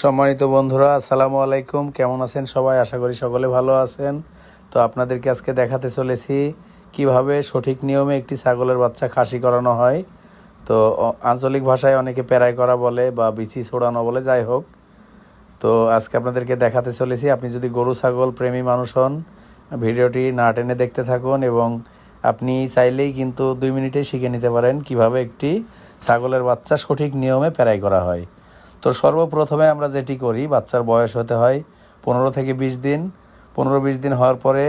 সম্মানিত বন্ধুরা, আসসালামু আলাইকুম। কেমন আছেন সবাই? আশা করি সকলে ভালো আছেন। তো আপনাদেরকে আজকে দেখাতে চলেছি কীভাবে সঠিক নিয়মে একটি ছাগলের বাচ্চা খাসি করানো হয়। তো আঞ্চলিক ভাষায় অনেকে পেরাই করা বলে বা বিচি ছোড়ানো বলে, যাই হোক। তো, আজকে আপনাদেরকে দেখাতে চলেছি, আপনি যদি গরু, ছাগল, প্রেমী মানুষ হন, ভিডিওটি না টেনে দেখতে থাকুন এবং আপনি চাইলেই কিন্তু দুই মিনিটেই শিখে নিতে পারেন কীভাবে একটি ছাগলের বাচ্চা সঠিক নিয়মে পেরাই করা হয়। তো সর্বপ্রথমে আমরা যেটি করি, বাচ্চার বয়স হতে হয় পনেরো থেকে বিশ দিন। পনেরো বিশ দিন হওয়ার পরে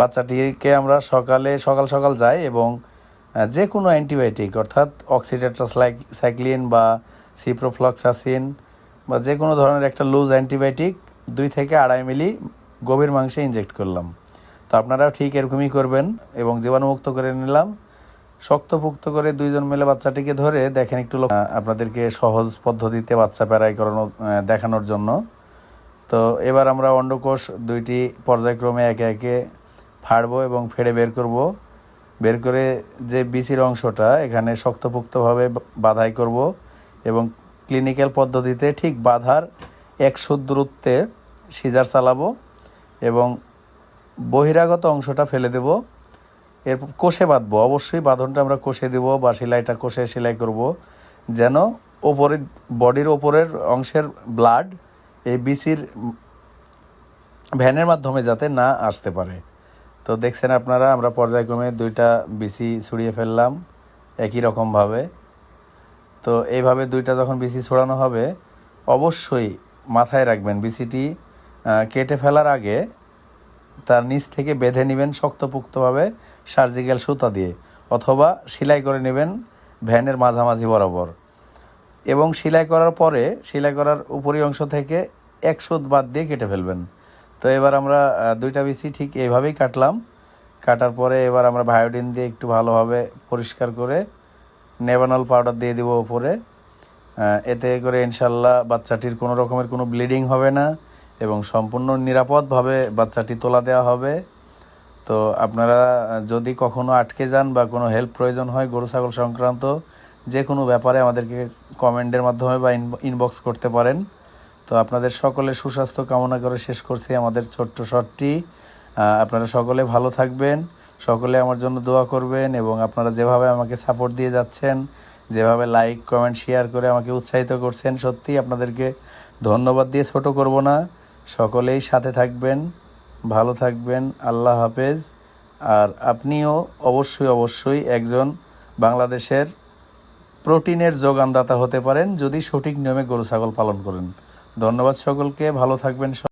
বাচ্চাটিকে আমরা সকালে, সকাল সকাল যাই এবং যে কোনো অ্যান্টিবায়োটিক, অর্থাৎ অক্সিডেটাস লাইক সাইক্লিন বা সিপ্রোফ্লক্সাসিন বা যে কোনো ধরনের একটা লুজ অ্যান্টিবায়োটিক দুই থেকে আড়াই মিলি গভীর মাংসে ইনজেক্ট করলাম। তো আপনারাও ঠিক এরকমই করবেন এবং জীবাণুমুক্ত করে নিলাম। শক্তপুক্ত করে দুইজন মিলে বাচ্চাটিকে ধরে দেখেন একটু আপনাদেরকে সহজ পদ্ধতিতে বাচ্চা প্যারাই করানো দেখানোর জন্য। তো এবার আমরা অন্ডকোষ দুইটি পর্যায়ক্রমে একে একে ফাড়বো এবং ফেড়ে বের করব। বের করে যে বিচির অংশটা এখানে শক্তপুক্তভাবে বাধাই করব এবং ক্লিনিক্যাল পদ্ধতিতে ঠিক বাধার একশো দূরত্বে সিজার চালাবো এবং বহিরাগত অংশটা ফেলে দেব। এরপর কষে বাঁধবো। অবশ্যই বাঁধনটা আমরা কষে দেব বা সেলাইটা কষে সেলাই করব। যেন ওপরে, বডির ওপরের অংশের ব্লাড এই বিসির ভ্যানের মাধ্যমে যাতে না আসতে পারে। তো দেখছেন আপনারা, আমরা পর্যায়ক্রমে দুইটা বিসি ছড়িয়ে ফেললাম একই রকমভাবে। তো এইভাবে দুইটা যখন বিসি ছড়ানো হবে, অবশ্যই মাথায় রাখবেন বিসিটি কেটে ফেলার আগে তার নিচ থেকে বেঁধে নেবেন শক্তপুক্তভাবে সার্জিক্যাল সুতা দিয়ে অথবা সেলাই করে নেবেন ভ্যানের মাঝামাঝি বরাবর। এবং সেলাই করার পরে সেলাই করার উপরি অংশ থেকে এক সুত বাদ দিয়ে কেটে ফেলবেন। তো এবার আমরা দুইটা বিসি ঠিক এইভাবেই কাটলাম। কাটার পরে এবার আমরা ভায়োডিন দিয়ে একটু ভালোভাবে পরিষ্কার করে নেভানল পাউডার দিয়ে দিব আহ, এতে করে ইনশাল্লাহ বাচ্চাটির কোনো রকমের কোনো ব্লিডিং হবে না। এবং সম্পূর্ণ নিরাপদভাবে বাচ্চাটি তোলা দেওয়া হবে। তো আপনারা যদি কখনো আটকে যান বা কোনো হেল্প প্রয়োজন হয় গরু, ছাগল সংক্রান্ত, যে কোনো ব্যাপারে আমাদেরকে কমেন্টের মাধ্যমে বা ইনবক্স করতে পারেন। তো আপনাদের সকলে সুস্বাস্থ্য কামনা করে শেষ করছি আমাদের ছোট্ট শটটি। আপনারা সকলে ভালো থাকবেন, সকলে আমার জন্য দোয়া করবেন এবং আপনারা যেভাবে আমাকে সাপোর্ট দিয়ে যাচ্ছেন, যেভাবে লাইক কমেন্ট শেয়ার করে আমাকে উৎসাহিত করছেন সত্যি আপনাদেরকে ধন্যবাদ দিয়ে ছোট করব না। সকলেই সাথে থাকবেন, ভালো থাকবেন, আল্লাহ হাফেজ। আর আপনিও অবশ্যই অবশ্যই একজন বাংলাদেশের প্রোটিনের যোগানদাতা হতে পারেন যদি সঠিক নিয়মে গরু, ছাগল পালন করেন। ধন্যবাদ সকলকে, ভালো থাকবেন